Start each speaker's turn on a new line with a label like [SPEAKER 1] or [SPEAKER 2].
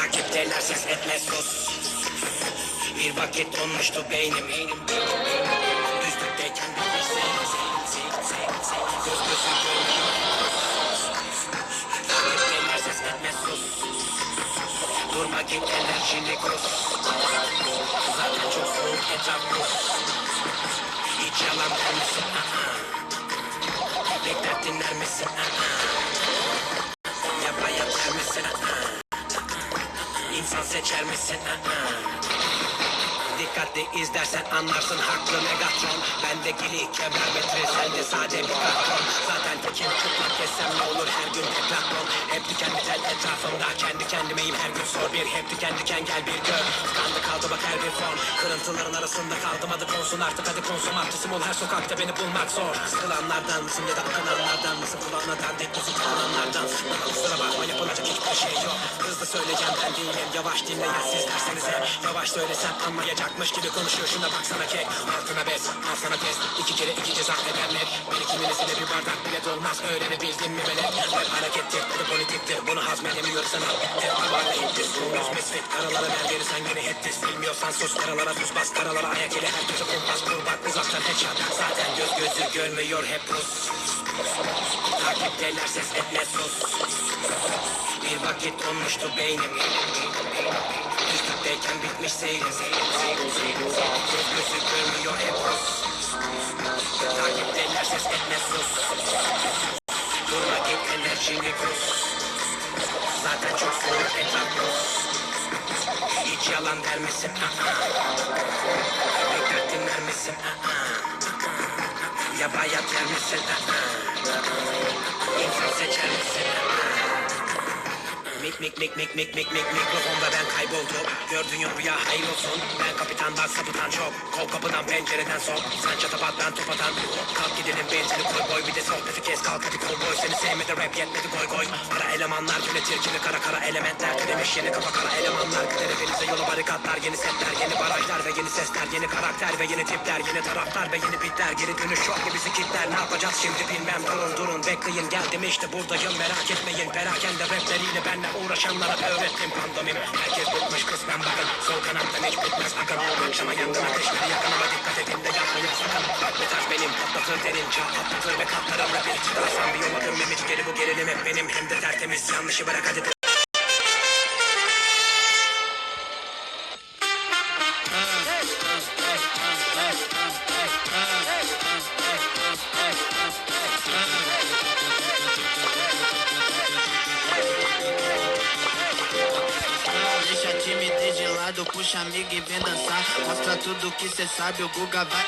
[SPEAKER 1] Takipteler ses etmez sus Bir vakit donmuştu beynim. Düzlükteyken bir seyir Göz gözü görmüyor. Ses etmez sus Durma git enerjini kus Zaten çok soğuk etraf buz Hiç yalan vermesin. Bekler dinler misin? Ya bayat der misin? İnsan seçer misin? Dikkatli izlersen anlarsın haklı Megatron. Bende gili kilometre sende sade bir karton Zaten tekim çıplak kessem ne olur her gün deklaton Hep diken diken etrafımda kendi kendimeyim her gün sor bir. Hep diken diken gel bir gör. Tıkandı kaldı bak her bir form. Kırıntıların arasında kaldım adı konsun artık hadi konsum. Artistim ol her sokakta beni bulmak zor. Sıkılanlardan mısın ya da akınanlardan mısın? Kulağından tek müzik çalanlardan. Bana kusura bakma hiçbir şey yok. Hızlı söyleyeceğim ben değilim. Yavaş dinleyin siz derseniz hep Yavaş söylesem anlayacakmış gibi konuşuyor. Şuna baksana kek. Altına bez al sana test iki kere iki ceza ederler. Bir kiminesine bir bardak bile dolmaz. Öğrenebildin mi melek Hep harekettir bu politiktir. Bunu hazmedemiyorsan al Hep havarla indir Yunus misfit karalara ver verirsen yine hettis Bilmiyorsan sus. Karalara tuz bas. Karalara ayak ile herkese kumpas. Kur bak uzaktan headshot Zaten göz gözü görmüyor. Hep Rus. Takipteler ses etmez sus Bir vakit donmuştu beynim. Üstlükteyken bitmiş seyrim Göz gözü görmüyor hep Rus Takipteler ses etmez sus. Durma git enerjini kus Zaten çok soğuk etraf Rus Hiç yalan der misin? Bekler dinler misin? Ya bayat yer misin? İnsan seçer misin? Mik mik mik mik mik mik mik mikrofonda ben kayboldum. Gördüğün rüya hayır olsun. Ben kapitandan sapıtan çok. Kol kapıdan pencereden sok. Sen çatapat ben top atan. Kalk gidelim benzini koy boy Bir de sohbeti kes kalk hadi kovboy Seni sevmedi rap yetmedi koy koy. Para elemanlar yönetir kimi kara kara elementler. Türemiş yeni kafa kara elemanlar. Gider hepinize yola barikatlar Yeni setler yeni barajlar ve yeni sesler Yeni karakter ve yeni tipler Yeni taraftar ve yeni bitler. Geri dönüş yok ki bizi kitler Ne yapacağız şimdi bilmem. Durun durun Bekleyin. Geldim işte buradayım. Merak etmeyin. Perakende rapleriyle benle uğraşanlara öğrettim pandomim. Herkes bıkmış kısmen bakın. Sol kanattan hiç bitmez akın Akşama yangın ateşleri yakın ama dikkat edin de yapmayın sakın Bu tarz benim. Patlatır derin çağ atlatır ve katlarımla bir çıkarsam bir yol adım mimic geri bu gerilim hep benim. Hem de tertemiz. Yanlışı bırak hadi
[SPEAKER 2] puxa amigo e vem dançar. Mostra tudo que cê sabe, o Guga vai